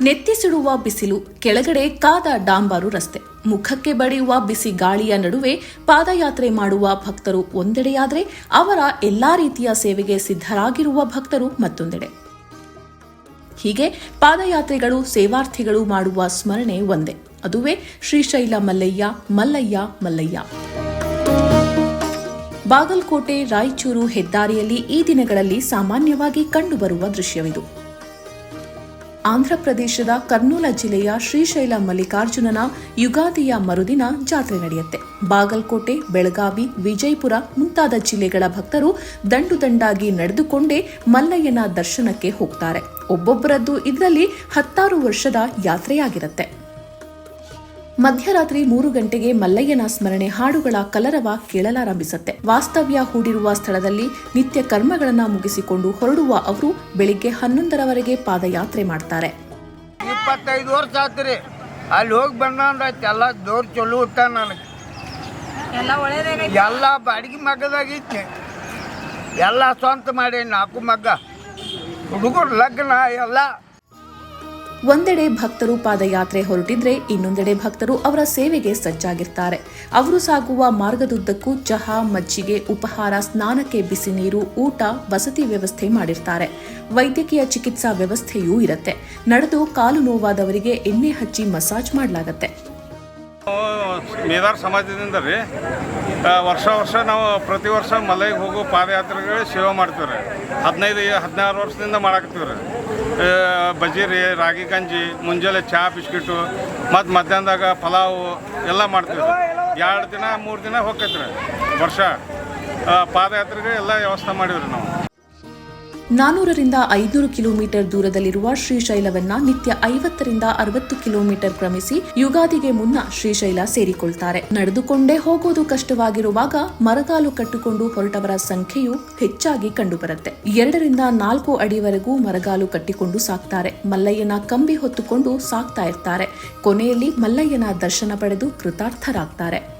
ಕಚ್ಚಿಡುವ ಬಿಸಿಲು, ಕೆಳಗಡೆ ಕಾದ ಡಾಂಬಾರು ರಸ್ತೆ. ಮುಖಕ್ಕೆ ಬಡಿಯುವ ಬಿಸಿ ಗಾಳಿಯ ನಡುವೆ ಪಾದಯಾತ್ರೆ ಮಾಡುವ ಭಕ್ತರು ಒಂದೆಡೆಯಾದರೆ ಅವರ ಎಲ್ಲಾ ರೀತಿಯ ಸೇವೆಗೆ ಸಿದ್ಧರಾಗಿರುವ ಭಕ್ತರು ಮತ್ತೊಂದೆಡೆ. ಹೀಗೆ ಪಾದಯಾತ್ರೆಗಳು, ಸೇವಾರ್ಥಿಗಳು ಮಾಡುವ ಸ್ಮರಣೆ ಒಂದೇ. ಅದುವೇ ಶ್ರೀಶೈಲ ಮಲ್ಲಯ್ಯ ಮಲ್ಲಯ್ಯ ಮಲ್ಲಯ್ಯ. ಬಾಗಲಕೋಟೆ, ರಾಯಚೂರು ಹೆದ್ದಾರಿಯಲ್ಲಿ ಈ ದಿನಗಳಲ್ಲಿ ಸಾಮಾನ್ಯವಾಗಿ ಕಂಡುಬರುವ ದೃಶ್ಯವಿದು. ಆಂಧ್ರಪ್ರದೇಶದ ಕರ್ನೂಲ ಜಿಲ್ಲೆಯ ಶ್ರೀಶೈಲ ಮಲ್ಲಿಕಾರ್ಜುನನ ಯುಗಾದಿಯ ಮರುದಿನ ಜಾತ್ರೆ ನಡೆಯುತ್ತೆ. ಬಾಗಲಕೋಟೆ, ಬೆಳಗಾವಿ, ವಿಜಯಪುರ ಮುಂತಾದ ಜಿಲ್ಲೆಗಳ ಭಕ್ತರು ದಂಡು ದಂಡಾಗಿ ನಡೆದುಕೊಂಡೇ ಮಲ್ಲಯ್ಯನ ದರ್ಶನಕ್ಕೆ ಹೋಗ್ತಾರೆ. ಒಬ್ಬೊಬ್ಬರದ್ದು ಇದರಲ್ಲಿ ಹತ್ತಾರು ವರ್ಷದ ಯಾತ್ರೆಯಾಗಿರುತ್ತೆ. ಮಧ್ಯರಾತ್ರಿ ಮೂರು ಗಂಟೆಗೆ ಮಲ್ಲಯ್ಯನ ಸ್ಮರಣೆ ಹಾಡುಗಳ ಕಲರವ ಕೇಳಲಾರಂಭಿಸುತ್ತೆ. ವಾಸ್ತವ್ಯ ಹೂಡಿರುವ ಸ್ಥಳದಲ್ಲಿ ನಿತ್ಯ ಕರ್ಮಗಳನ್ನ ಮುಗಿಸಿಕೊಂಡು ಹೊರಡುವ ಅವರು ಬೆಳಿಗ್ಗೆ ಹನ್ನೊಂದರವರೆಗೆ ಪಾದಯಾತ್ರೆ ಮಾಡ್ತಾರೆ. ಇಪ್ಪತ್ತೈದು ವರ್ಷ ಆತ್ರಿ. ಅಲ್ಲಿ ಹೋಗಿ ಬಂದಾಯ್ತು ಎಲ್ಲ ದೋರ್ ಚಲೋ ಇತ್ತ ನನಗೆ. ಎಲ್ಲ ಒಳ್ಳೆಯ ಎಲ್ಲ ಬಾಡಿಗೆ ಮಗದಾಗಿತ್ತು ಎಲ್ಲ ಸ್ವಂತ ಮಾಡಿ ನಾಲ್ಕು ಮಗ್ಗ. ಹುಡುಗರು ಲಗ್ನ ಎಲ್ಲ ಒಂದೆಡೆ ಭಕ್ತರು ಪಾದಯಾತ್ರೆ ಹೊರಟಿದ್ರೆ ಇನ್ನೊಂದೆಡೆ ಭಕ್ತರು ಅವರ ಸೇವೆಗೆ ಸಜ್ಜಾಗಿರ್ತಾರೆ. ಅವರು ಸಾಗುವ ಮಾರ್ಗದುದ್ದಕ್ಕೂ ಚಹಾ, ಮಜ್ಜಿಗೆ, ಉಪಹಾರ, ಸ್ನಾನಕ್ಕೆ ಬಿಸಿ ನೀರು, ಊಟ, ವಸತಿ ವ್ಯವಸ್ಥೆ ಮಾಡಿರ್ತಾರೆ. ವೈದ್ಯಕೀಯ ಚಿಕಿತ್ಸಾ ವ್ಯವಸ್ಥೆಯೂ ಇರುತ್ತೆ. ನಡೆದು ಕಾಲು ನೋವಾದವರಿಗೆ ಎಣ್ಣೆ ಹಚ್ಚಿ ಮಸಾಜ್ ಮಾಡಲಾಗತ್ತೆ. ಮೇದಾರ್ ಸಮಾಜದಿಂದ ರೀ. ವರ್ಷ ವರ್ಷ ನಾವು ಪ್ರತಿ ವರ್ಷ ಮಲೈಗೆ ಹೋಗೋ ಪಾದಯಾತ್ರೆಗಳು ಸೇವೆ ಮಾಡ್ತೀವಿ ರೀ ಹದಿನೈದು, ಹದಿನಾರು ವರ್ಷದಿಂದ ಮಾಡಾಕತ್ತೀವಿ ಆ, ಬಜ್ಜಿ ರೀ ರಾಗಿ ಗಂಜಿ ಮುಂಜಾನೆ ಚಹಾ ಬಿಸ್ಕಿಟು ಮತ್ತು ಮಧ್ಯಾಹ್ನದಾಗ ಪಲಾವು ಎಲ್ಲ ಮಾಡ್ತೀವಿ ಎರಡು ದಿನ ಮೂರು ದಿನ ಹೋಗ್ತೈತೆ ರೀ ವರ್ಷ. ಪಾದಯಾತ್ರೆಗೆ ಎಲ್ಲ ವ್ಯವಸ್ಥೆ ಮಾಡಿವ್ರಿ ನಾವು. ನಾನೂರರಿಂದ ಐನೂರು ಕಿಲೋಮೀಟರ್ ದೂರದಲ್ಲಿರುವ ಶ್ರೀಶೈಲವನ್ನ ನಿತ್ಯ ಐವತ್ತರಿಂದ ಅರವತ್ತು ಕಿಲೋಮೀಟರ್ ಕ್ರಮಿಸಿ ಯುಗಾದಿಗೆ ಮುನ್ನ ಶ್ರೀಶೈಲ ಸೇರಿಕೊಳ್ತಾರೆ. ನಡೆದುಕೊಂಡೇ ಹೋಗೋದು ಕಷ್ಟವಾಗಿರುವಾಗ ಮರಗಾಲು ಕಟ್ಟಿಕೊಂಡು ಹೊರಟವರ ಸಂಖ್ಯೆಯು ಹೆಚ್ಚಾಗಿ ಕಂಡುಬರುತ್ತೆ. ಎರಡರಿಂದ ನಾಲ್ಕು ಅಡಿವರೆಗೂ ಮರಗಾಲು ಕಟ್ಟಿಕೊಂಡು ಸಾಕ್ತಾರೆ. ಮಲ್ಲಯ್ಯನ ಕಂಬಿ ಹೊತ್ತುಕೊಂಡು ಸಾಕ್ತಾ ಇರ್ತಾರೆ. ಕೊನೆಯಲ್ಲಿ ಮಲ್ಲಯ್ಯನ ದರ್ಶನ ಪಡೆದು ಕೃತಾರ್ಥರಾಗ್ತಾರೆ.